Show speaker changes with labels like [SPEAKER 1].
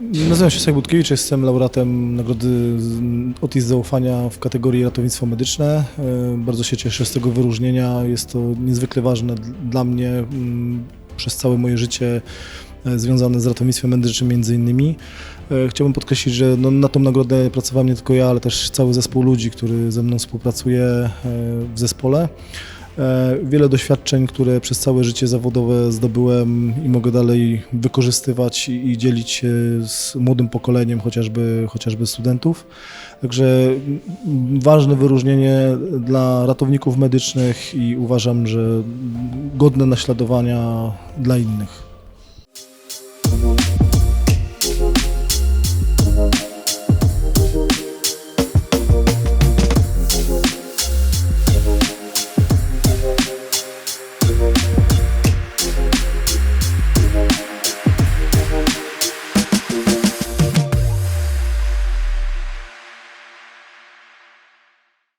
[SPEAKER 1] Nazywam się Sek Budkiewicz, jestem laureatem nagrody Otis Zaufania w kategorii ratownictwo medyczne. E, Bardzo się cieszę z tego wyróżnienia. Jest to niezwykle ważne dla mnie mm, przez całe moje życie e, związane z ratownictwem medycznym między innymi. E, Chciałbym podkreślić, że no, na tą nagrodę pracowałem nie tylko ja, ale też cały zespół ludzi, który ze mną współpracuje w zespole. E, Wiele doświadczeń, które przez całe życie zawodowe zdobyłem i mogę dalej wykorzystywać i, dzielić się z młodym pokoleniem, chociażby, chociażby studentów. Także ważne wyróżnienie dla ratowników medycznych i uważam, że godne naśladowania dla innych.